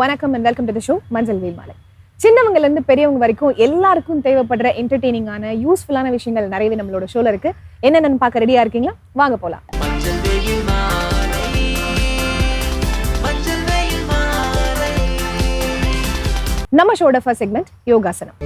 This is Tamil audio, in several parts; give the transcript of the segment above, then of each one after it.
வணக்கம் and welcome to the show மஞ்சள் வேல் மாலை. சின்னவங்கல இருந்து பெரியவங்க வரைக்கும் எல்லாருக்கும் தேவைப்படுற என்டர்டெய்னிங்கான யூஸ்ஃபுல்லான விஷயங்கள் நிறையவே நம்மளோட ஷோல இருக்கு. என்னென்னு பார்க்க ரெடியா இருக்கீங்களா? வாங்க மாலை நம்ம ஷோட ஃபர்ஸ்ட் செக்மெண்ட் யோகாசனம்.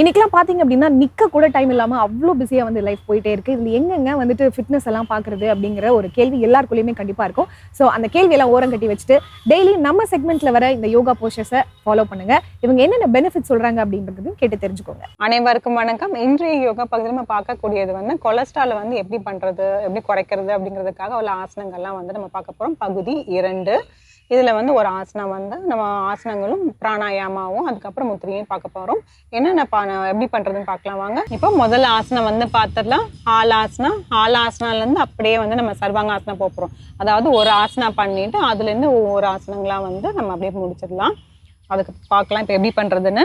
இன்னைக்கெல்லாம் பார்த்தீங்க அப்படின்னா நிற்க கூட டைம் இல்லாமல் அவ்வளோ பிஸியாக வந்து லைஃப் போயிட்டே இருக்கு. இதில் எங்கெங்க வந்துட்டு ஃபிட்னஸ் எல்லாம் பார்க்குறது அப்படிங்கிற ஒரு கேள்வி எல்லாருக்குள்ளேயுமே கண்டிப்பாக இருக்கும். ஸோ அந்த கேள்வியெல்லாம் ஓரம் கட்டி வச்சுட்டு டெய்லி நம்ம செக்மெண்ட்டில் வர இந்த யோகா போஸ்டர்ஸை ஃபாலோ பண்ணுங்க. இவங்க என்னென்ன பெனிஃபிட் சொல்கிறாங்க அப்படின்றதையும் கேட்டு தெரிஞ்சுக்கோங்க. அனைவருக்கும் வணக்கம். இன்றைய யோகா பகுதியில் நம்ம பார்க்கக்கூடியது வந்து கொலஸ்ட்ராலை வந்து எப்படி பண்ணுறது எப்படி குறைக்கிறது அப்படிங்கிறதுக்காக உள்ள ஆசனங்கள்லாம் வந்து நம்ம பார்க்க போகிறோம் பகுதி இரண்டு. இதில் வந்து ஒரு ஆசனம் வந்து நம்ம ஆசனங்களும் பிராணாயாமாவும் அதுக்கப்புறம் முத்திரையும் பார்க்க போகிறோம் என்னென்ன பா எப்படி பண்ணுறதுன்னு பார்க்கலாம் வாங்க. இப்போ முதல் ஆசனம் வந்து பார்த்துடலாம். ஆலாசனம் ஆலாசனாலேருந்து அப்படியே வந்து நம்ம சர்வாங்காசனம் போக போகிறோம் அதாவது ஒரு ஆசனம் பண்ணிவிட்டு அதுலேருந்து ஒவ்வொரு ஆசனங்களாக வந்து நம்ம அப்படியே முடிச்சிடலாம். அதுக்கு பார்க்கலாம் இப்போ எப்படி பண்ணுறதுன்னு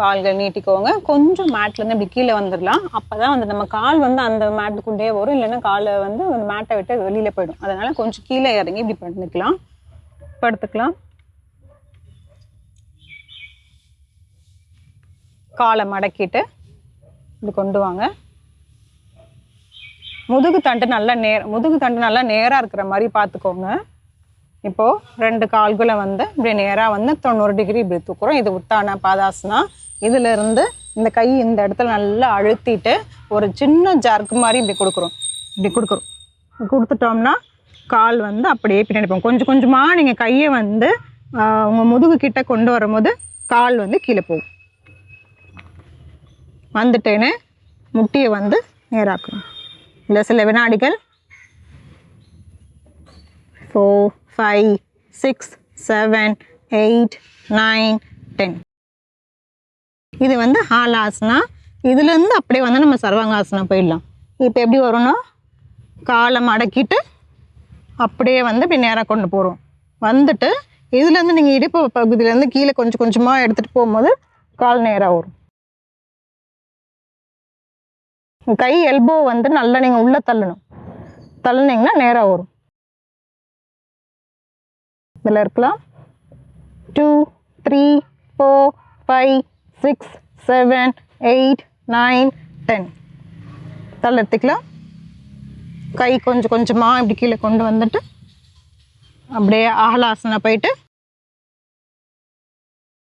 கால்கள் நீட்டிக்கோங்க. கொஞ்சம் மேட்லேருந்து இப்படி கீழே வந்துடலாம் அப்போ தான் வந்து நம்ம கால் வந்து அந்த மேட்டுக்குள்ளே வரும். இல்லைன்னா காலை வந்து அந்த மேட்டை விட்டு வெளியில் போயிடும். அதனால் கொஞ்சம் கீழே இறங்கி இப்படி பண்ணிக்கலாம். படுத்துக்கலாம். காலை மடக்கிட்டு இப்படி கொண்டு வாங்க. முதுகு தண்டு நல்லா நேர் முதுகு தண்டு நல்லா நேராக இருக்கிற மாதிரி பார்த்துக்கோங்க. இப்போது ரெண்டு கால்களை வந்து இப்படி நேராக வந்து தொண்ணூறு டிகிரி இப்படி தூக்குறோம். இது உத்தான பாதாசனா. இதுல இருந்து இந்த கை இந்த இடத்துல நல்லா அழுத்திட்டு ஒரு சின்ன ஜர்க் மாதிரி இப்படி கொடுக்குறோம். இப்படி கொடுக்குறோம். கொடுத்துட்டோம்னா கால் வந்து அப்படியே பின்னாடி போகும். கொஞ்சம் கொஞ்சமாக நீங்கள் கையை வந்து உங்கள் முதுகு கிட்ட கொண்டு வரும்போது கால் வந்து கீழே போகும். வந்துட்டேன்னு முட்டியை வந்து நேராக்கணும். இல்லை சில வினாடிகள் four five six seven eight nine ten இது வந்து ஹாலாசனா. இதுலேருந்து அப்படியே வந்து நம்ம சர்வாங்காசனம் போயிடலாம். இப்போ எப்படி வரும்னா காலை மடக்கிட்டு அப்படியே வந்து இப்படி நேராக கொண்டு போகிறோம் வந்துட்டு இதுலேருந்து நீங்கள் இடுப்பு பகுதியிலேருந்து கீழே கொஞ்சம் கொஞ்சமாக எடுத்துகிட்டு போகும்போது கால் நேராக வரும். கை எல்போ வந்து நல்லா நீங்கள் உள்ளே தள்ளணும். தள்ளினீங்கன்னா நேராக வரும். இதில் இருக்கலாம். Two three four five six seven eight nine ten தள்ள எடுத்துக்கலாம். கை கொஞ்சம் கொஞ்சமாக இப்படி கீழே கொண்டு வந்துட்டு அப்படியே அகலாசனம் போயிட்டு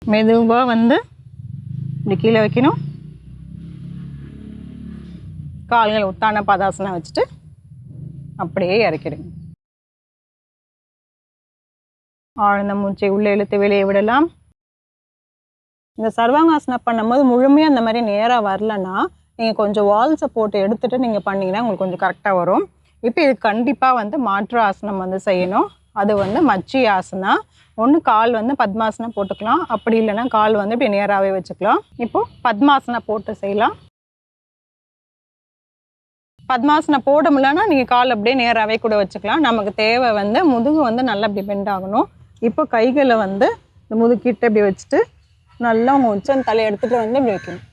மெதுவாக வந்து இப்படி கீழே வைக்கணும். கால்கள் உத்தான பதாசனம் வச்சுட்டு அப்படியே இறக்கிடுங்க. ஆழ்ந்த மூச்சை உள்ளே இழுத்து வெளியே விடலாம். இந்த சர்வாங்காசனம் பண்ணும்போது முழுமையாக அந்த மாதிரி நேராக வரலன்னா நீங்கள் கொஞ்சம் வால்ஸை போட்டு எடுத்துகிட்டு நீங்கள் பண்ணிங்கன்னா உங்களுக்கு கொஞ்சம் கரெக்டாக வரும். இப்போ இது கண்டிப்பாக வந்து மாற்று ஆசனம் வந்து செய்யணும். அது வந்து மச்சி ஆசனா. ஒன்று கால் வந்து பத்மாசனம் போட்டுக்கலாம். அப்படி இல்லைன்னா கால் வந்து இப்படி நேராகவே வச்சுக்கலாம். இப்போது பத்மாசனம் போட்டு செய்யலாம். பத்மாசனம் போட முடியலன்னா நீங்கள் கால் அப்படியே நேராகவே கூட வச்சுக்கலாம். நமக்கு தேவை வந்து முதுகு வந்து நல்லா இப்படி பெண்ட் ஆகணும். இப்போ கைகளை வந்து இந்த முதுகிட்ட இப்படி வச்சுட்டு நல்லா உங்கள் உச்சம் தலையை எடுத்துகிட்டு வந்து இப்படி வைக்கணும்.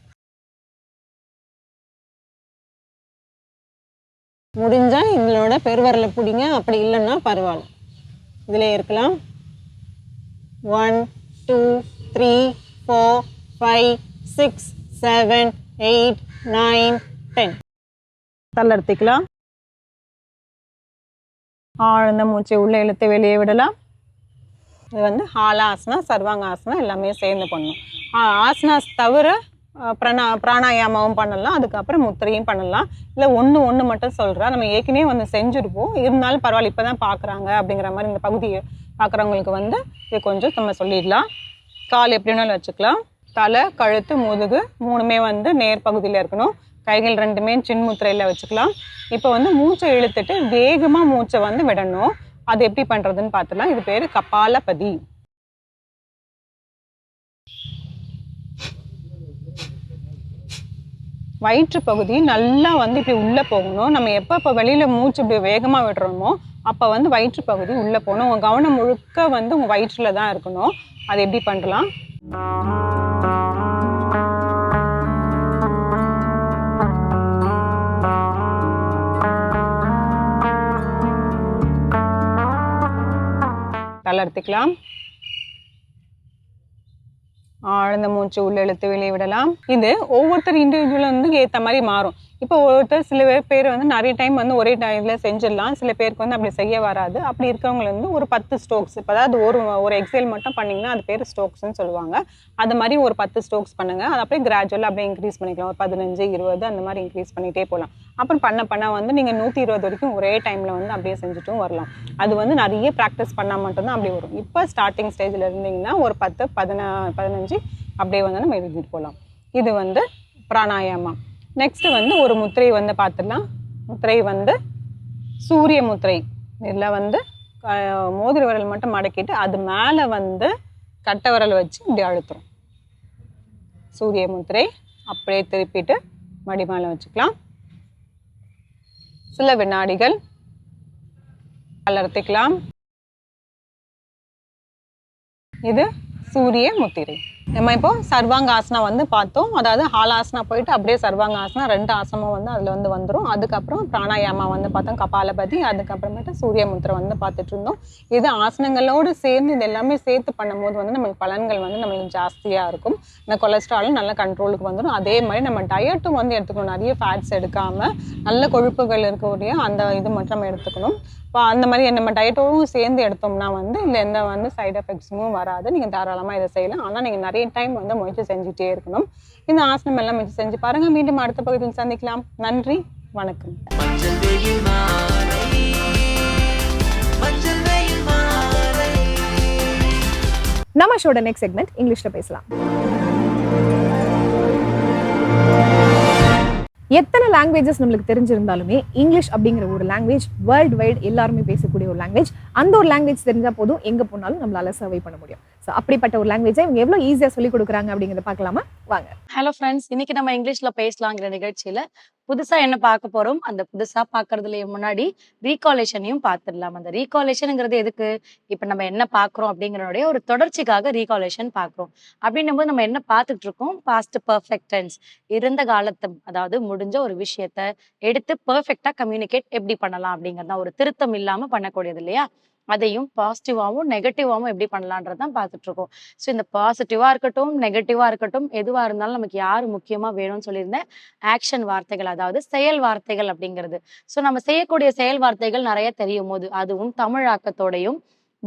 முடிஞ்சால் இதனோட பெருவரலை பிடிங்க. அப்படி இல்லைன்னா பரவாயில்ல. இதில் இருக்கலாம். One two three four five six seven eight nine ten தள்ளர்த்திக்கலாம் எடுத்துக்கலாம் ஆழ்ந்த மூச்சை உள்ளே இழுத்து வெளியே விடலாம். இது வந்து ஹாலாசனா சர்வாங்காசனா எல்லாமே சேர்ந்து பண்ணணும் ஆசனாஸ் தவிர பிரணா பிராணாயாமாவும் பண்ணலாம். அதுக்கப்புறம் முத்திரையும் பண்ணலாம். இல்லை ஒன்று ஒன்று மட்டும் சொல்கிறேன் நம்ம ஏற்கனவே வந்து செஞ்சுருப்போம். இருந்தாலும் பரவாயில்ல இப்போ தான் பார்க்குறாங்க அப்படிங்கிற மாதிரி இந்த பகுதியை பார்க்குறவங்களுக்கு வந்து இது கொஞ்சம் நம்ம சொல்லிடலாம். கால் எப்படி வேணாலும் வச்சுக்கலாம். தலை கழுத்து முதுகு மூணுமே வந்து நேர் பகுதியில் இருக்கணும். கைகள் ரெண்டுமே சின்முத்திரையில் வச்சுக்கலாம். இப்போ வந்து மூச்சை இழுத்துட்டு வேகமாக மூச்சை வந்து விடணும். அது எப்படி பண்ணுறதுன்னு பார்த்துலாம் இது பேர் கபாலபதி. வயிற்று பகுதி நல்லா வந்து இப்படி உள்ளே போகணும். நம்ம எப்போ இப்போ வெளியில் மூச்சு இப்படி வேகமாக விடுறோமோ அப்போ வந்து வயிற்று பகுதி உள்ளே போகணும். உங்கள் கவனம் முழுக்க வந்து உங்கள் வயிற்றில் தான் இருக்கணும். அது எப்படி பண்ணலாம் தளர்த்திக்கலாம் ஆழ்ந்த மூச்சு உள்ள இழுத்து வெளியே விடலாம். இது ஒவ்வொருத்தர் இண்டிவிஜுவல் வந்து ஏற்ற மாதிரி மாறும். இப்போ ஒவ்வொருத்தர் சில பேர் பேர் வந்து நிறைய டைம் வந்து ஒரே டைமில் செஞ்சிடலாம். சில பேருக்கு வந்து அப்படி செய்ய வராது. அப்படி இருக்கவங்க வந்து ஒரு பத்து ஸ்ட்ரோக்ஸ் இப்போ அதாவது ஒரு ஒரு எக்ஸைல் மட்டும் பண்ணிங்கன்னா அது பேர் ஸ்ட்ரோக்ஸ்னு சொல்லுவாங்க. அது மாதிரி ஒரு பத்து ஸ்ட்ரோக்ஸ் பண்ணுங்க. அது அப்படியே கிராஜுவலாக அப்படியே இன்க்ரீஸ் பண்ணிக்கலாம். ஒரு பதினஞ்சு இருபது அந்த மாதிரி இன்க்ரீஸ் பண்ணிகிட்டே போகலாம். அப்புறம் பண்ண பண்ண வந்து நீங்கள் நூற்றி இருபது வரைக்கும் ஒரே டைமில் வந்து அப்படியே செஞ்சுட்டும் வரலாம். அது வந்து நிறைய ப்ராக்டிஸ் பண்ணால் மட்டும்தான் அப்படி வரும். இப்போ ஸ்டார்டிங் ஸ்டேஜில் இருந்தீங்கன்னா ஒரு பத்து பதினா பதினஞ்சு அப்படியே வந்து நம்ம எழுதிட்டு போகலாம். இது வந்து பிராணாயாமம் நெக்ஸ்ட் வந்து ஒரு முத்திரை வந்து பார்த்துடலாம். முத்திரை வந்து சூரிய முத்திரை. இதில் வந்து அஹ், மோதிர விரல் மட்டும் மடக்கிட்டு அது மேலே வந்து கட்டை விரல் வச்சு இப்படி அழுத்துறோம் சூரிய முத்திரை அப்படியே திருப்பிட்டு மடி மேலே வச்சுக்கலாம். சில வினாடிகள். வளர்த்திக்கலாம் இது சூரிய முத்திரை. நம்ம இப்போ சர்வாங்காசனா வந்து பார்த்தோம். அதாவது ஹாலாசனா போயிட்டு அப்படியே சர்வாங்காசனா ரெண்டு ஆசனமும் வந்து அதில் வந்து வந்துடும் அதுக்கப்புறம் பிராணாயாமா வந்து பார்த்தோம் கபாலபதி அதுக்கப்புறமேட்டு சூரிய முத்திரை வந்து பார்த்துட்டு இருந்தோம். இது ஆசனங்களோடு சேர்ந்து இது எல்லாமே சேர்த்து பண்ணும்போது வந்து நம்மளுக்கு பலன்கள் வந்து நம்மளுக்கு ஜாஸ்தியாக இருக்கும். இந்த கொலஸ்ட்ராலும் நல்ல கண்ட்ரோலுக்கு வந்துடும் அதே மாதிரி நம்ம டயட்டும் வந்து எடுத்துக்கணும். நிறைய ஃபேட்ஸ் எடுக்காமல் நல்ல கொழுப்புகள் இருக்கக்கூடிய அந்த இது மட்டும் நம்ம எடுத்துக்கணும். இப்போ அந்த மாதிரி நம்ம டயட்டோடும் சேர்ந்து எடுத்தோம்னா வந்து இல்லை எந்த வந்து சைட் எஃபெக்ட்ஸும் வராது. நீங்கள் தாராளமாக இதை செய்யலாம். ஆனால் நீங்கள் நிறைய டைம் வந்து முயற்சி செஞ்சுட்டே இருக்கணும். இந்த ஆசனம் எல்லாம் முயற்சி செஞ்சு பாருங்கள் மீண்டும் அடுத்த பகுதியில் சந்திக்கலாம். நன்றி. வணக்கம். நம்ம ஷோட நெக்ஸ்ட் செக்மெண்ட் இங்கிலீஷ்ல பேசலாம். எத்தனை லாங்குவேஜஸ் நம்மளுக்கு தெரிஞ்சிருந்தாலுமே இங்கிலீஷ் அப்படிங்கிற ஒரு லாங்குவேஜ் வேர்ல்டு வைட் எல்லாருமே பேசக்கூடிய ஒரு லாங்குவேஜ் அந்த ஒரு லாங்குவேஜ் தெரிஞ்சா போதும். எங்க போனாலும் நம்மளால சர்வை பண்ண முடியும். ஸோ அப்படிப்பட்ட ஒரு லாங்குவேஜை இவங்க எவ்வளவு ஈஸியா சொல்லி கொடுக்குறாங்க அப்படிங்கிறத பார்க்கலாமா? வாங்க. ஹலோ ஃப்ரெண்ட்ஸ் இன்னைக்கு நம்ம இங்கிலீஷ்ல பேசலாங்கிற நிகழ்ச்சியில புதுசா என்ன பார்க்க போறோம்? அந்த புதுசா பார்க்கறதுலயே முன்னாடி ரீகாலேஷனையும் பார்த்துடலாம். அந்த ரீகாலேஷனுங்கிறது எதுக்கு? இப்ப நம்ம என்ன பார்க்குறோம் அப்படிங்கிறனுடைய ஒரு தொடர்ச்சிக்காக ரீகாலேஷன் பார்க்குறோம். அப்படின்னும் போது நம்ம என்ன பார்த்துட்டு இருக்கோம்? பாஸ்ட் பர்ஃபெக்ட் டென்ஸ் இருந்த காலத்து அதாவது முடிஞ்ச ஒரு விஷயத்த எடுத்து பர்ஃபெக்டாக கம்யூனிகேட் எப்படி பண்ணலாம் அப்படிங்கறது தான் ஒரு திருத்தம் இல்லாம பண்ணக்கூடியது இல்லையா? அதையும் பாசிட்டிவாகவும் நெகட்டிவாகவும் எப்படி பண்ணலான்றதான் பார்த்துட்டு இருக்கோம் ஸோ இந்த பாசிட்டிவாக இருக்கட்டும் நெகட்டிவாக இருக்கட்டும் எதுவாக இருந்தாலும் நமக்கு யார் முக்கியமாக வேணும்னு சொல்லியிருந்தேன் ஆக்ஷன் வார்த்தைகள் அதாவது செயல் வார்த்தைகள் அப்படிங்கிறது. ஸோ நம்ம செய்யக்கூடிய செயல் வார்த்தைகள் நிறைய தெரியும் போது அதுவும் தமிழாக்கத்தோடையும்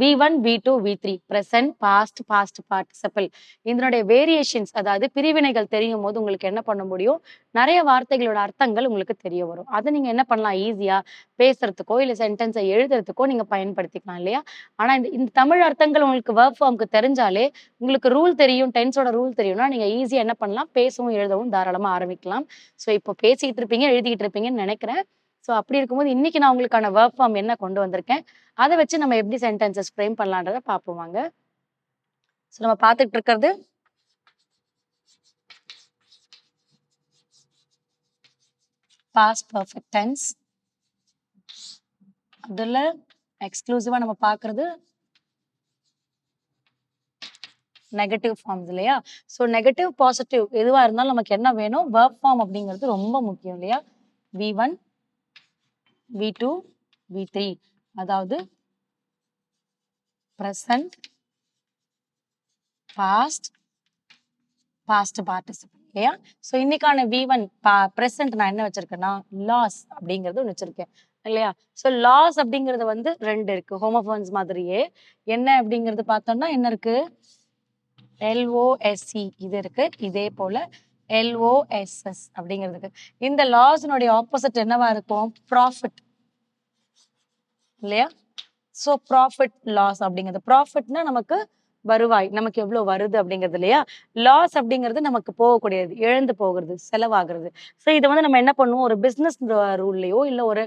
V one V two V three present past past participle இதனுடைய வேரியேஷன்ஸ் அதாவது பிரிவினைகள் தெரியும் போது உங்களுக்கு என்ன பண்ண முடியும்? நிறைய வார்த்தைகளோட அர்த்தங்கள் உங்களுக்கு தெரிய வரும். அதை நீங்க என்ன பண்ணலாம்? ஈஸியாக பேசுறதுக்கோ இல்லை சென்டென்ஸை எழுதுறதுக்கோ நீங்கள் பயன்படுத்திக்கலாம் இல்லையா? ஆனால் இந்த இந்த தமிழ் அர்த்தங்கள் உங்களுக்கு ஒர்க் ஃபார்முக்கு தெரிஞ்சாலே உங்களுக்கு ரூல் தெரியும் டென்ஸோட ரூல் தெரியும்னா நீங்கள் ஈஸியாக என்ன பண்ணலாம்? பேசவும் எழுதவும் தாராளமாக ஆரம்பிக்கலாம். ஸோ இப்போ பேசிக்கிட்டு இருப்பீங்க எழுதிக்கிட்டு இருப்பீங்கன்னு நினைக்கிறேன். ஸோ அப்படி இருக்கும்போது இன்னைக்கு நான் உங்களுக்கான ஒர்க் ஃபார்ம் என்ன கொண்டு வந்திருக்கேன்? அதை வச்சு நம்ம எப்படி சென்டென்சஸ் ஃப்ரேம் பண்ணலான்றத பார்ப்போம் வாங்க. ஸோ நம்ம பார்த்துட்டு இருக்கிறது. பாஸ்ட் பர்ஃபெக்ட் டென்ஸ் அதில் எக்ஸ்க்ளூசிவாக நம்ம பார்க்குறது நெகட்டிவ் ஃபார்ம்ஸ் இல்லையா? ஸோ நெகட்டிவ் பாசிட்டிவ் எதுவாக இருந்தாலும் நமக்கு என்ன வேணும்? ஒர்க் ஃபார்ம் அப்படிங்கிறது ரொம்ப முக்கியம் இல்லையா? V one V two V three அதாவது ப்ரெசன்ட் பாஸ்ட் பாஸ்ட் பார்ட்டிசிபிள் இல்லையா? ஸோ இன்னைக்கான வி ஒன் பா ப்ரெசன்ட் நான் என்ன வச்சிருக்கேன்னா லாஸ் அப்படிங்கிறது ஒன்று வச்சிருக்கேன் இல்லையா? ஸோ லாஸ் அப்படிங்கிறது வந்து ரெண்டு இருக்கு ஹோமோஃபோன்ஸ் மாதிரியே. என்ன அப்படிங்கிறது பார்த்தோம்னா என்ன இருக்கு? எல்ஓஎஸ்சி இது இருக்கு. இதே போல எல்ஓஎஸ்எஸ் அப்படிங்கிறதுக்கு. இந்த லாஸ்னுடைய ஆப்போசிட் என்னவா இருக்கும்? ப்ராஃபிட் இல்லையா? ஸோ ப்ராஃபிட் லாஸ் அப்படிங்கிறது. ப்ராஃபிட்னா நமக்கு வருவாய். நமக்கு எவ்வளோ வருது அப்படிங்கிறது இல்லையா? லாஸ் அப்படிங்கிறது நமக்கு போகக்கூடியது. இழந்து போகிறது. செலவாகிறது. ஸோ இதை வந்து நம்ம என்ன பண்ணுவோம்? ஒரு பிஸ்னஸ் ரூல்லையோ இல்லை ஒரு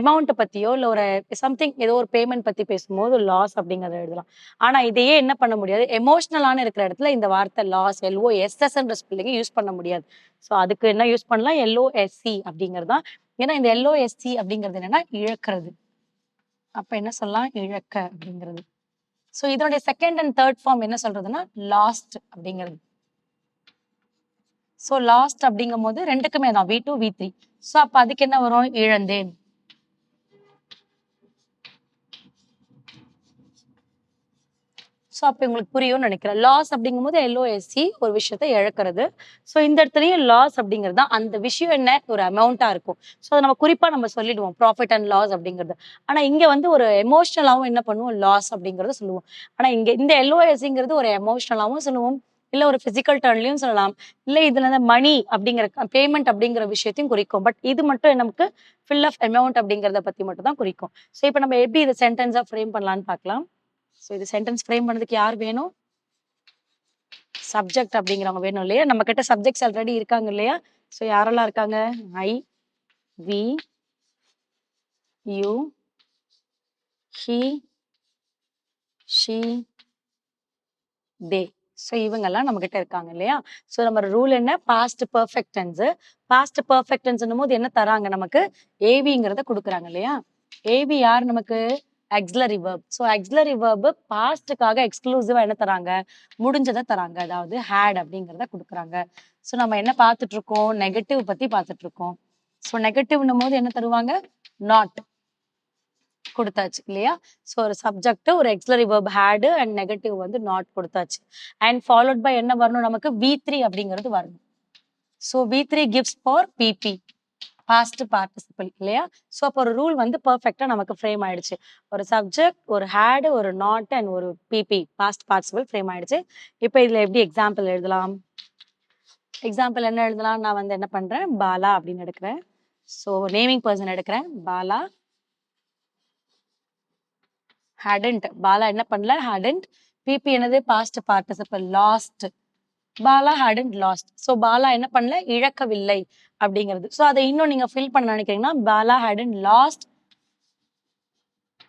அமௌண்ட்டை பற்றியோ இல்லை ஒரு சம்திங் ஏதோ ஒரு பேமெண்ட் பற்றி பேசும்போது லாஸ் அப்படிங்கிறத எழுதலாம். ஆனால் இதையே என்ன பண்ண முடியாது? எமோஷ்னலான இருக்கிற இடத்துல இந்த வார்த்தை லாஸ் எல்ஓ எஸ்எஸ்ன்ற ஸ்பெல்லிங் யூஸ் பண்ண முடியாது. ஸோ அதுக்கு என்ன யூஸ் பண்ணலாம்? எல்ஓஎஸ்சி அப்படிங்கிறது தான். ஏன்னா இந்த எல்ஓஎஸ்சி அப்படிங்கிறது என்னன்னா இழக்கிறது. அப்போ என்ன சொல்லலாம்? இழக்க அப்படிங்கிறது. ஸோ இதனுடைய செகண்ட் அண்ட் தேர்ட் ஃபார்ம் என்ன சொல்றதுன்னா லாஸ்ட் அப்படிங்கிறது. ஸோ லாஸ்ட் அப்படிங்கும் போது ரெண்டுக்குமே தான் V two V three so அப்போ அதுக்கு என்ன வரும்? இழந்தேன். ஸோ அப்போ உங்களுக்கு புரியும்னு நினைக்கிறேன். லாஸ் அப்படிங்கும்போது எல்ஓஎஸ்சி ஒரு விஷயத்த இழக்கிறது. ஸோ இந்த இடத்துலயும் லாஸ் அப்படிங்கிறது தான். அந்த விஷயம் என்ன? ஒரு அமௌண்ட்டாக இருக்கும். ஸோ அதை நம்ம குறிப்பாக நம்ம சொல்லிடுவோம். ப்ராஃபிட் அண்ட் லாஸ் அப்படிங்கிறது. ஆனால் இங்கே வந்து ஒரு எமோஷ்னலாகவும் என்ன பண்ணுவோம்? லாஸ் அப்படிங்கிறத சொல்லுவோம். ஆனால் இங்கே இந்த எல்ஓஎஸ்சிங்கிறது ஒரு எமோஷ்னலாகவும் சொல்லுவோம். இல்லை ஒரு ஃபிசிக்கல் டர்ன்லையும் சொல்லலாம். இல்லை இதுல இந்த மணி அப்படிங்கிற பேமெண்ட் அப்படிங்கிற விஷயத்தையும் குறிக்கும். பட் இது மட்டும் நமக்கு ஃபில் ஆஃப் அமௌண்ட் அப்படிங்கிறத பற்றி மட்டும் தான் குறிக்கும். ஸோ இப்போ நம்ம எப்படி இதை சென்டென்ஸாக ஃப்ரேம் பண்ணலாம்னு பார்க்கலாம். ஸோ இது சென்டென்ஸ் ஃப்ரேம் பண்ணதுக்கு யார் வேணும்? சப்ஜெக்ட் அப்படிங்கிறவங்க வேணும் இல்லையா? நம்ம கிட்ட சப்ஜெக்ட்ஸ் ஆல்ரெடி இருக்காங்க இல்லையா? ஸோ யாரெல்லாம் இருக்காங்க? I we you he she they so இவங்கெல்லாம் நம்ம கிட்ட இருக்காங்க இல்லையா? ஸோ நம்ம ரூல் என்ன? பாஸ்ட் பர்ஃபெக்ட் பாஸ்ட் பர்ஃபெக்ட் டென்ஸ்னும் போது என்ன தராங்க நமக்கு? ஏவிங்கிறத கொடுக்குறாங்க இல்லையா? ஏவி யார் நமக்கு? Auxiliary verb so auxiliary verb பாஸ்ட்டுக்காக எக்ஸ்க்ளூசிவாக என்ன தராங்க? முடிஞ்சதை தராங்க. அதாவது ஹேட் அப்படிங்கிறத கொடுக்குறாங்க. ஸோ நம்ம என்ன பார்த்துட்டு இருக்கோம் நெகட்டிவ் பத்தி பார்த்துட்டு இருக்கோம் ஸோ நெகட்டிவ்னும் போது என்ன தருவாங்க? நாட் கொடுத்தாச்சு இல்லையா? ஸோ ஒரு சப்ஜெக்ட் ஒரு auxiliary verb had and negative வந்து நாட் கொடுத்தாச்சு. அண்ட் ஃபாலோட் பை என்ன வரணும் நமக்கு? வி த்ரீ அப்படிங்கிறது வரணும். So V three gifts for PP past participle இல்லையா? ஸோ அப்போ ஒரு ரூல் வந்து பர்ஃபெக்டாக நமக்கு ஃப்ரேம் ஆயிடுச்சு. ஒரு சப்ஜெக்ட் ஒரு ஹேடு ஒரு நாட் அண்ட் ஒரு பிபி பாஸ்ட் பார்ட்டிசிபிள் ஃப்ரேம் ஆயிடுச்சு. இப்போ இதில் எப்படி எக்ஸாம்பிள் எழுதலாம்? எக்ஸாம்பிள் என்ன எழுதலாம்? நான் வந்து என்ன பண்ணுறேன் பாலா அப்படின்னு எடுக்கிறேன். ஸோ நேமிங் பர்சன் எடுக்கிறேன். பாலா. ஹேடன்ட் பாலா என்ன பண்ணல? ஹேடன்ட் பிபி என்னது? Past participle lost Bala hadn't lost so Bala என்ன பண்ணல? இழக்கவில்லை அப்படிங்கிறது. ஸோ அதை இன்னும் நீங்க ஃபில் பண்ண நினைக்கிறீங்கன்னா Bala hadn't lost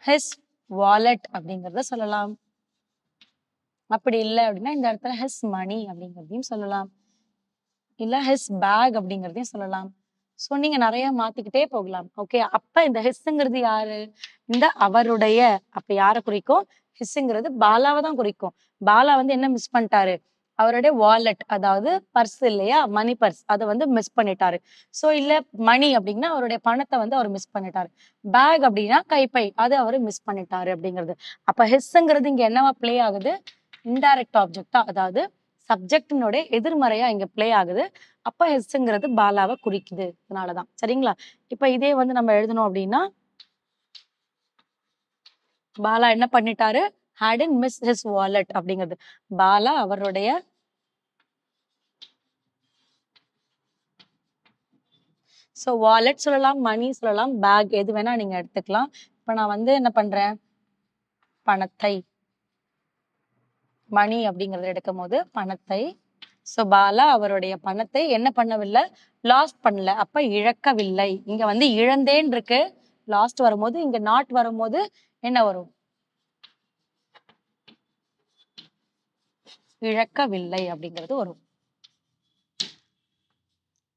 his wallet அப்படிங்கிறத சொல்லலாம். அப்படி இல்லை அப்படின்னா இந்த இடத்துல ஹிஸ் மணி அப்படிங்கிறதையும் சொல்லலாம். இல்லை ஹிஸ் பேக் அப்படிங்கிறதையும் சொல்லலாம். ஸோ நீங்க நிறைய மாத்திக்கிட்டே போகலாம். ஓகே அப்ப இந்த ஹிஸ்ஸுங்கிறது யாரு? இந்த அவருடைய. அப்ப யாரை குறிக்கும்? ஹிஸ்ஸுங்கிறது பாலாவை தான் குறிக்கும். பாலா வந்து என்ன மிஸ் பண்ணிட்டாரு? அவருடைய வாலெட் அதாவது பர்ஸ் இல்லையா? மணி பர்ஸ் அதை வந்து மிஸ் பண்ணிட்டாரு. ஸோ இல்லை மணி அப்படின்னா அவருடைய பணத்தை வந்து அவர் மிஸ் பண்ணிட்டாரு. பேக் அப்படின்னா கைப்பை. அது அவர் மிஸ் பண்ணிட்டாரு அப்படிங்கிறது. அப்போ ஹிஸ்ங்கிறது இங்கே என்னவா ப்ளே ஆகுது? இன்டைரக்ட் ஆப்ஜெக்டா அதாவது சப்ஜெக்டினுடைய எதிர்மறையா இங்க ப்ளே ஆகுது. அப்ப ஹெஸ்ங்கிறது பாலாவை குறிக்குது. அதனாலதான். சரிங்களா? இப்ப இதே வந்து நம்ம எழுதணும் அப்படின்னா பாலா என்ன பண்ணிட்டாரு? ஹேடன் மிஸ் ஹிஸ் வாலெட் அப்படிங்கிறது. பாலா அவருடைய ஸோ வாலெட் சொல்லலாம் மணி சொல்லலாம் பேக் எது வேணா நீங்க எடுத்துக்கலாம். இப்போ நான் வந்து என்ன பண்றேன்? பணத்தை. மணி அப்படிங்கறத எடுக்கும் போது பணத்தை. ஸோ பாலா அவருடைய பணத்தை என்ன பண்ணவில்லை? லாஸ்ட் பண்ணல. அப்ப இழக்கவில்லை. இங்க வந்து இழந்தேன் இருக்கு. லாஸ்ட் வரும்போது இங்க நாட் வரும்போது என்ன வரும்? இழக்கவில்லை அப்படிங்கிறது வரும்.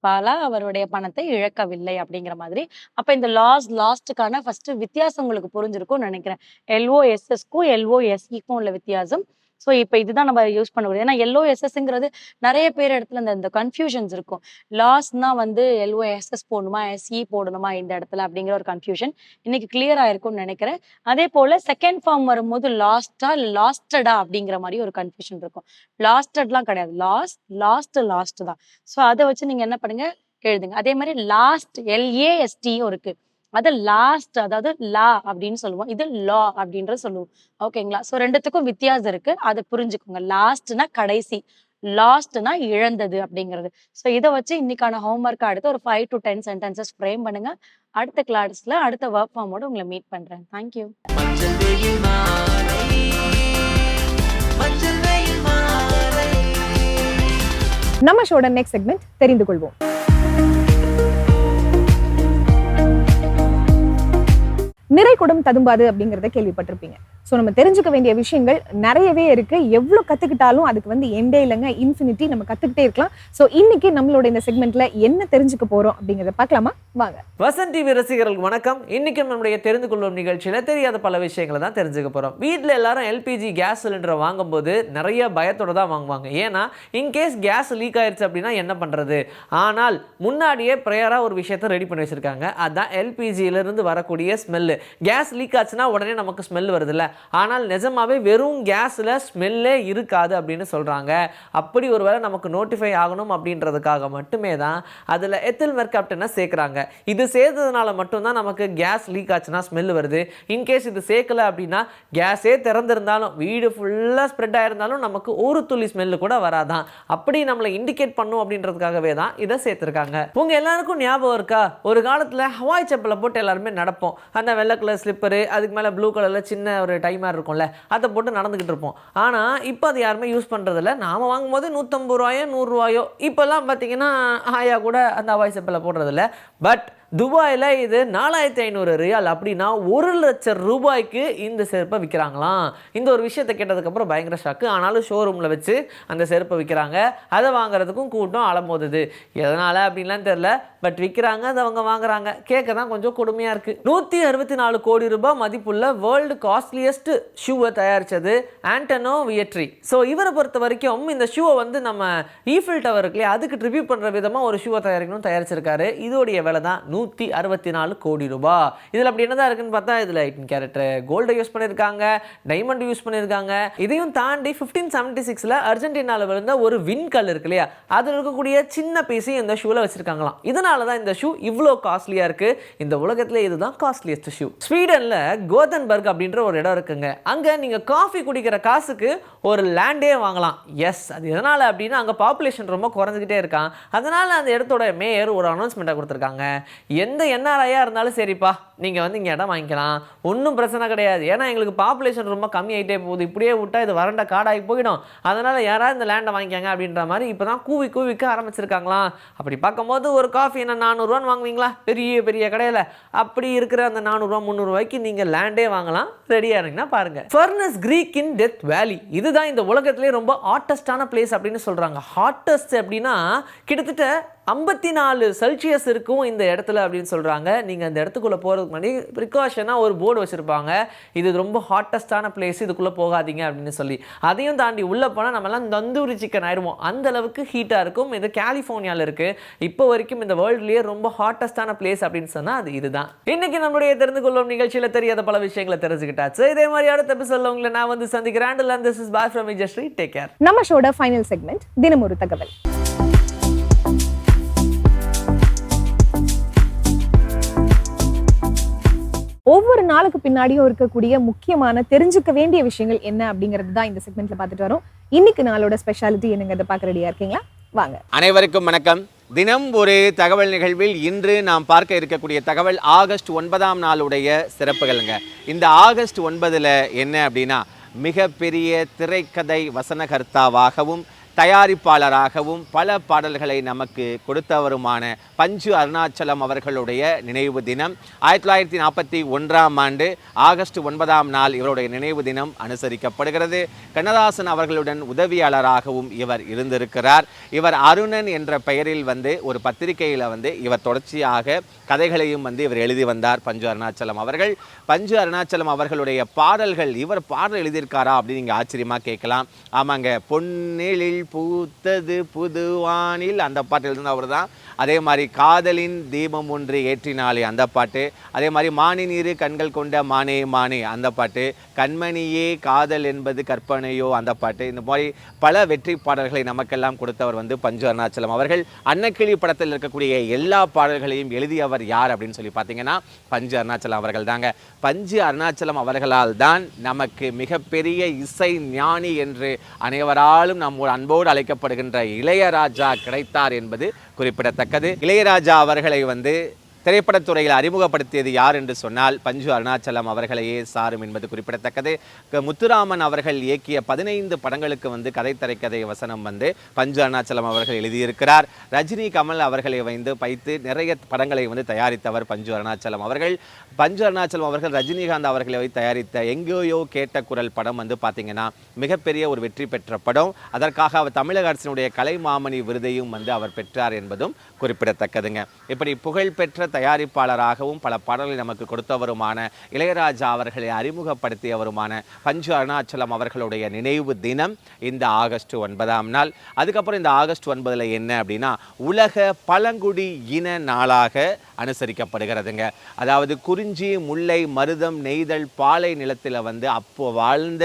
பாலா அவருடைய பணத்தை இழக்கவில்லை அப்படிங்கிற மாதிரி. அப்ப இந்த லாஸ் லாஸ்ட்டுக்கான ஃபர்ஸ்ட் வித்தியாசம் உங்களுக்கு புரிஞ்சிருக்கும்னு நினைக்கிறேன். எல்ஓஎஸ்எஸ்க்கும் எல்ஓஎஸ்இக்கும் உள்ள வித்தியாசம். ஸோ இப்போ இதுதான் நம்ம யூஸ் பண்ண முடியாது. ஏன்னா எல்ஓஎஸ்எஸ்ங்கிறது நிறைய பேர் இடத்துல இந்த இந்த கன்ஃபியூஷன்ஸ் இருக்கும். லாஸ்னா வந்து எல்ஓஎஸ்எஸ் போடணுமா? எஸ்இ போடணுமா இந்த இடத்துல அப்படிங்கிற ஒரு கன்ஃபியூஷன் இன்னைக்கு கிளியர் ஆயிருக்கும்னு நினைக்கிறேன். அதே போல செகண்ட் ஃபார்ம் வரும்போது லாஸ்டா லாஸ்டடா அப்படிங்கிற மாதிரி ஒரு கன்ஃபியூஷன் இருக்கும். லாஸ்டட்லாம் கிடையாது. லாஸ்ட் லாஸ்ட் லாஸ்ட் தான். ஸோ அதை வச்சு நீங்க என்ன பண்ணுங்க? எழுதுங்க. அதே மாதிரி லாஸ்ட் எல்ஏஎஸ்டியும் இருக்கு. அது லாஸ்ட் அதாவது லா அப்படின்னு சொல்லுவோம். இது லா அப்படின்றது சொல்லுவோம். ஓகேங்களா ஸோ ரெண்டுத்துக்கும் வித்தியாசம் இருக்கு. அதை புரிஞ்சுக்கோங்க. லாஸ்ட்னா கடைசி. லாஸ்ட்னா இழந்தது அப்படிங்கிறது. ஸோ இதை வச்சு இன்னைக்கான ஹோம்ஒர்க் அடுத்து ஒரு five to ten sentences frame பண்ணுங்க. அடுத்த கிளாஸ்ல அடுத்த ஒர்க் ஃபார்மோட உங்களை மீட் பண்றேன். தேங்க்யூ நம்ம ஷோட நெக்ஸ்ட் செக்மெண்ட் தெரிந்து கொள்வோம். நிறை குடம் ததும்பாது அப்படிங்கறத கேள்விப்பட்டிருப்பீங்க. ஸோ நம்ம தெரிஞ்சுக்க வேண்டிய விஷயங்கள் நிறையவே இருக்குது எவ்வளோ கற்றுக்கிட்டாலும் அதுக்கு வந்து எண்டே இல்லைங்க. இன்ஃபினிட்டி நம்ம கற்றுக்கிட்டே இருக்கலாம். ஸோ இன்னைக்கு நம்மளோட இந்த செக்மெண்ட்டில் என்ன தெரிஞ்சுக்க போகிறோம் அப்படிங்கிறத பார்க்கலாமா? வாங்க. வசன் டிவி ரசிகர்களுக்கு வணக்கம். இன்னைக்கு நம்முடைய தெரிந்து கொள்ளும் நிகழ்ச்சியில் தெரியாத பல விஷயங்களை தான் தெரிஞ்சுக்க போகிறோம் வீட்டில் எல்லாரும் எல்பிஜி கேஸ் சிலிண்டரை வாங்கும்போது நிறைய பயத்தோட தான் வாங்குவாங்க. ஏன்னா இன்கேஸ் கேஸ் லீக் ஆயிடுச்சு அப்படின்னா என்ன பண்ணுறது ஆனால் முன்னாடியே ப்ரேயராக ஒரு விஷயத்தை ரெடி பண்ணி வச்சுருக்காங்க. அதுதான் எல்பிஜியிலேருந்து வரக்கூடிய ஸ்மெல்லு கேஸ் லீக் ஆச்சுன்னா உடனே நமக்கு ஸ்மெல் வருதுல்ல. ஆனால் நிஜமாவே வெறும் கேஸில் ஸ்மெல்லே இருக்காது அப்படின்னு சொல்கிறாங்க அப்படி ஒருவேளை நமக்கு நோட்டிஃபை ஆகணும் அப்படின்றதுக்காக மட்டுமே தான் அதில் எத்தில் மெர்காப்டனை சேர்க்குறாங்க. இது சேர்த்ததுனால மட்டும்தான் நமக்கு கேஸ் லீக் ஆச்சுன்னா ஸ்மெல் வருது. இன்கேஸ் இது சேர்க்கல அப்படின்னா கேஸே திறந்திருந்தாலும் வீடு ஃபுல்லாக ஸ்ப்ரெட் ஆகிருந்தாலும் நமக்கு ஒரு துளி ஸ்மெல்லு கூட வராதான். அப்படி நம்மளை இண்டிகேட் பண்ணும் அப்படின்றதுக்காகவே தான் இதை சேர்த்துருக்காங்க. உங்கள் எல்லாருக்கும் ஞாபகம் இருக்கா? ஒரு காலத்தில் ஹவாய் செப்பலை போட்டு எல்லாருமே நடப்போம். அந்த வெள்ளை கலர் ஸ்லிப்பரு அதுக்கு மேலே ப்ளூ கலரில் சின்ன ஒரு டைமர் இருக்கும்ல அதை போட்டு நடந்துக்கிட்டு இருப்போம். ஆனால் இப்போ அது யாருமே யூஸ் பண்ணுறதில்ல நாம் வாங்கும்போது நூற்றம்பது ரூபாயோ நூறுரூவாயோ இப்போல்லாம் பார்த்தீங்கன்னா ஆயா கூட அந்த அவாய்ஸ் செப்பலை போடுறதில்ல. பட் துபாயில் இது நாலாயிரத்தி ஐநூறு ரியால் அப்படின்னா ஒரு லட்சம் ரூபாய்க்கு இந்த செருப்பை விற்கிறாங்களாம் இந்த ஒரு விஷயத்தை கேட்டதுக்கப்புறம் பயங்கர ஷாக்கு ஆனாலும் ஷோரூமில் வச்சு அந்த செருப்பை விற்கிறாங்க அதை வாங்குறதுக்கும் கூட்டம் அலம்போதுது. எதனால் அப்படின்லாம் தெரில பட் விற்கிறாங்க அதை அவங்க வாங்குறாங்க. கேட்க தான் கொஞ்சம் கொடுமையாக இருக்குது நூற்றி அறுபத்தி நாலு கோடி ரூபாய் மதிப்புள்ள வேர்ல்டு காஸ்ட்லியஸ்ட் ஷூவை தயாரித்தது ஆண்டனோ வியட்ரி. ஸோ இவரை பொறுத்த வரைக்கும் இந்த ஷூவை வந்து நம்ம ஈஃபில் டவர் இருக்குல்லையே அதுக்கு ட்ரிபியூட் பண்ணுற விதமாக ஒரு ஷூவை தயாரிக்கணும் தயாரிச்சிருக்காரு. இதோடைய வேலை தான் நூற்றி அறுபத்தி நாலு கோடி ரூபாய் இதில் அப்படி என்னதான் இருக்குன்னு பார்த்தா இதில் எயிட்டின் கேரட் கோல்டை யூஸ் பண்ணியிருக்காங்க டைமண்ட் யூஸ் பண்ணியிருக்காங்க. இதையும் தாண்டி ஃபிஃப்டீன் செவன்ட்டி சிக்ஸில் அர்ஜென்டினாவில் விழுந்த ஒரு விண்கல் இருக்கு இல்லையா? அதில் இருக்கக்கூடிய சின்ன பீஸையும் இந்த ஷூவில் வச்சுருக்காங்களாம். இதனால தான் இந்த ஷூ இவ்வளோ காஸ்ட்லியாக இருக்குது இந்த உலகத்தில் இதுதான் காஸ்ட்லியஸ்ட் ஷூ ஸ்வீடனில் கோதன்பர்க் அப்படின்ற ஒரு இடம் இருக்குங்க. அங்கே நீங்கள் காஃபி குடிக்கிற காசுக்கு ஒரு லேண்டே வாங்கலாம். எஸ் அது எதனால் அப்படின்னா அங்கே பாப்புலேஷன் ரொம்ப குறைஞ்சிக்கிட்டே இருக்கான் அதனால் அந்த இடத்தோட மேயர் ஒரு அனௌன்ஸ்மெண்ட்டை கொடுத்துருக்காங்க. எந்த என்ஆர்ஐயாக இருந்தாலும் சரிப்பா நீங்கள் வந்து இங்கே இடம் வாங்கிக்கலாம். ஒன்றும் பிரச்சனை கிடையாது. ஏன்னா எங்களுக்கு பாப்புலேஷன் ரொம்ப கம்மியாயிட்டே போகுது. இப்படியே விட்டால் இது வறண்ட காடாகி போயிடும். அதனால் யாராவது இந்த லேண்டை வாங்கிக்காங்க அப்படின்ற மாதிரி இப்போ தான் கூவி கூவிக்க ஆரம்பிச்சிருக்காங்களாம். அப்படி பார்க்கும்போது ஒரு காஃபி என்ன நானூறுரூவான்னு வாங்குவீங்களா? பெரிய பெரிய கடையில். அப்படி இருக்கிற அந்த நானூறுரூவா முந்நூறுரூவாய்க்கு நீங்கள் லேண்டே வாங்கலாம். ரெடியாக இருங்கன்னா பாருங்கள் ஃபர்னஸ் கிரீக் இன் டெத் வேலி இதுதான் இந்த உலகத்திலே ரொம்ப ஹாட்டஸ்டான பிளேஸ் அப்படின்னு சொல்கிறாங்க ஹாட்டஸ்ட் அப்படின்னா கிட்டத்தட்ட ஐம்பத்தி நாலு செல்சியஸ் இருக்கும் இந்த இடத்துல அப்படின்னு சொல்கிறாங்க நீங்கள் அந்த இடத்துக்குள்ளே போகிறதுக்கு முன்னாடி ப்ரிகாஷனாக ஒரு போர்டு வச்சுருப்பாங்க. இது ரொம்ப ஹாட்டஸ்டான பிளேஸ் இதுக்குள்ளே போகாதீங்க அப்படின்னு சொல்லி. அதையும் தாண்டி உள்ளே போனால் நம்மலாம் தந்தூரி சிக்கன் ஆயிடுவோம். அந்த அளவுக்கு ஹீட்டாக இருக்கும். இது கலிஃபோர்னியாவில் இருக்குது இப்போ வரைக்கும் இந்த வேர்ல்ட்லேயே ரொம்ப ஹாட்டஸ்டான பிளேஸ் அப்படின்னு சொன்னால் அது இதுதான். இன்றைக்கி நம்மளுடைய தெரிந்து கொள்ளும் நிகழ்ச்சியில் தெரியாத பல விஷயங்களை தெரிஞ்சுக்கிட்டாச்சு. இதே மாதிரி அடுத்த எபிசோட உங்களை நான் வந்து சந்திக்கிறேன். And this is bye from Vijayasri take care நம்ம ஷோட ஃபைனல் செக்மெண்ட் தினம் ஒரு தகவல். ஒவ்வொரு நாளுக்கு பின்னாடியும் இருக்கக்கூடிய முக்கியமான தெரிஞ்சுக்க வேண்டிய விஷயங்கள் என்ன அப்படிங்கிறது தான் இந்த செக்மெண்ட்ல பார்த்துட்டு வரோம். இன்னைக்கு நாளோட ஸ்பெஷாலிட்டி என்னங்கிறத பார்க்க ரெடியா இருக்கீங்களா? வாங்க. அனைவருக்கும் வணக்கம். தினம் ஒரு தகவல் நிகழ்வில் இன்று நாம் பார்க்க இருக்கக்கூடிய தகவல் ஆகஸ்ட் ஒன்பதாம் நாளுடைய சிறப்புகளுங்க. இந்த ஆகஸ்ட் ஒன்பதில் என்ன அப்படின்னா மிகப்பெரிய திரைக்கதை வசனகர்த்தாவாகவும் தயாரிப்பாளராகவும் பல பாடல்களை நமக்கு கொடுத்தவருமான பஞ்சு அருணாச்சலம் அவர்களுடைய நினைவு தினம். ஆயிரத்தி தொள்ளாயிரத்தி நாற்பத்தி ஒன்றாம் ஆண்டு ஆகஸ்ட் ஒன்பதாம் நாள் இவருடைய நினைவு தினம் அனுசரிக்கப்படுகிறது. கண்ணதாசன் அவர்களுடன் உதவியாளராகவும் இவர் இருந்திருக்கிறார். இவர் அருணன் என்ற பெயரில் வந்து ஒரு பத்திரிகையில் வந்து இவர் தொடர்ச்சியாக கதைகளையும் வந்து இவர் எழுதி வந்தார் பஞ்சு அருணாச்சலம் அவர்கள். பஞ்சு அருணாச்சலம் அவர்களுடைய பாடல்கள் இவர் பாடல் எழுதியிருக்காரா அப்படின்னு நீங்கள் ஆச்சரியமாக கேட்கலாம். ஆமாங்க பொன்னிலில் பூத்தது புதுவானில் அந்த பாட்டு எழுதுனது அவர் தான் அதே மாதிரி காதலின் தீபம் ஒன்று ஏற்றினாலே அந்த பாட்டு. அதே மாதிரி மானி நீரு கண்கள் கொண்ட மானே மானே அந்த பாட்டு. கண்மணியே காதல் என்பது கற்பனையோ அந்த பாட்டு. இந்த மாதிரி பல வெற்றி பாடல்களை நமக்கெல்லாம் கொடுத்தவர் வந்து பஞ்சு அருணாச்சலம் அவர்கள். அன்னக்கிளி படத்தில் இருக்கக்கூடிய எல்லா பாடல்களையும் எழுதியவர் யார் அப்படின்னு சொல்லி பார்த்தீங்கன்னா பஞ்சு அருணாச்சலம் அவர்கள் தாங்க. பஞ்சு அருணாச்சலம் அவர்களால் தான் நமக்கு மிகப்பெரிய இசை ஞானி என்று அனைவராலும் நம்ம அன்போடு அழைக்கப்படுகின்ற இளையராஜா கிடைத்தார் என்பது குறிப்பிடத்தக்கது. இளையராஜா அவர்களை வந்து திரைப்படத்துறையில் அறிமுகப்படுத்தியது யார் என்று சொன்னால் பஞ்சு அருணாச்சலம் அவர்களையே சாரும் என்பது குறிப்பிடத்தக்கது. முத்துராமன் அவர்கள் இயக்கிய பதினைந்து படங்களுக்கு வந்து கதை திரைக்கதை வசனம் வந்து பஞ்சு அருணாச்சலம் அவர்கள் எழுதியிருக்கிறார். ரஜினி கமல் அவர்களை வந்து வைத்து நிறைய படங்களை வந்து தயாரித்தவர் பஞ்சு அருணாச்சலம் அவர்கள். பஞ்சு அருணாச்சலம் அவர்கள் ரஜினிகாந்த் அவர்களை வைத்து தயாரித்த எங்கேயோ கேட்ட குரல் படம் வந்து பார்த்தீங்கன்னா மிகப்பெரிய ஒரு வெற்றி பெற்ற படம். அதற்காக அவர் தமிழக அரசினுடைய கலைமாமணி விருதையும் வந்து அவர் பெற்றார் என்பதும் குறிப்பிடத்தக்கதுங்க. இப்படி புகழ்பெற்ற தயாரிப்பாளராகவும் பல பாடல்களை நமக்கு கொடுத்தவருமான இளையராஜா அவர்களை அறிமுகப்படுத்தியவருமான பஞ்சு அருணாச்சலம் அவர்களுடைய நினைவு தினம் இந்த ஆகஸ்ட் ஒன்பதாம் நாள். அதுக்கப்புறம் இந்த ஆகஸ்ட் ஒன்பதில் என்ன அப்படின்னா உலக பழங்குடி இன நாளாக அனுசரிக்கப்படுகிறதுங்க. அதாவது குறிஞ்சி முல்லை மருதம் நெய்தல் பாலை நிலத்தில் வந்து அப்போ வாழ்ந்த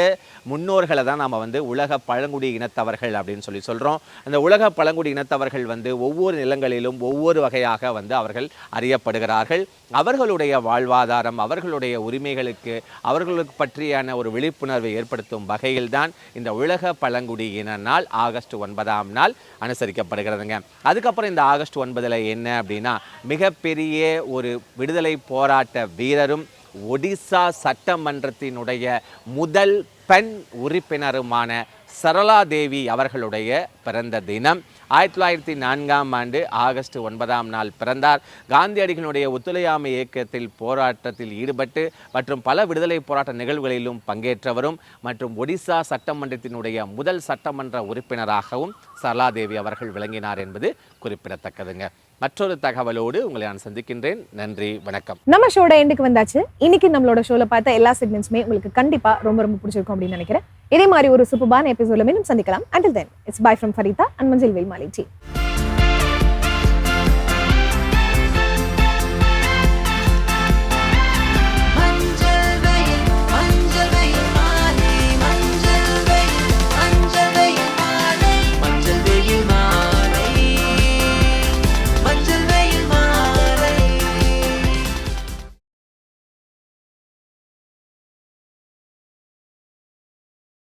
முன்னோர்களை தான் நாம் வந்து உலக பழங்குடி இனத்தவர்கள் அப்படின்னு சொல்லி சொல்கிறோம் அந்த உலக பழங்குடி இனத்தவர்கள் வந்து ஒவ்வொரு நிலங்களிலும் ஒவ்வொரு வகையாக வந்து அவர்கள் அறியப்படுகிறார்கள். அவர்களுடைய வாழ்வாதாரம் அவர்களுடைய உரிமைகளுக்கு அவர்களுக்கு பற்றியான ஒரு விழிப்புணர்வை ஏற்படுத்தும் வகையில்தான் இந்த உலக பழங்குடி இன நாள் ஆகஸ்ட் ஒன்பதாம் நாள் அனுசரிக்கப்படுகிறதுங்க. அதுக்கப்புறம் இந்த ஆகஸ்ட் ஒன்பதில் என்ன அப்படின்னா மிகப்பெரிய ஒரு விடுதலை போராட்ட வீரரும் ஒடிசா சட்டமன்றத்தினுடைய முதல் பெண் உறுப்பினருமான சரளா தேவி அவர்களுடைய பிறந்த தினம். ஆயிரத்தி தொள்ளாயிரத்தி நான்காம் ஆண்டு ஆகஸ்ட் ஒன்பதாம் நாள் பிறந்தார். காந்தியடிகளுடைய ஒத்துழையாமை இயக்கத்தில் போராட்டத்தில் ஈடுபட்டு மற்றும் பல விடுதலை போராட்ட நிகழ்வுகளிலும் பங்கேற்றவரும் மற்றும் ஒடிசா சட்டமன்றத்தினுடைய முதல் சட்டமன்ற உறுப்பினராகவும் சரளாதேவி அவர்கள் விளங்கினார் என்பது குறிப்பிடத்தக்கதுங்க. மற்றொரு தகவலோடு உங்களை நான் சந்திக்கின்றேன். நன்றி வணக்கம். நம்ம ஷோட எண்டுக்கு வந்தாச்சு. இன்னைக்கு நம்மளோட ஷோல பார்த்த எல்லா செக்மெண்ட்ஸுமே உங்களுக்கு கண்டிப்பா ரொம்ப ரொம்ப பிடிச்சிருக்கும் அப்படின்னு நினைக்கிறேன். இதே மாதிரி ஒரு சூப்பர்பான எபிசோட்ல மீண்டும் சந்திக்கலாம். Until then it's bye from Farida and மஞ்சள் வேல் वाली थी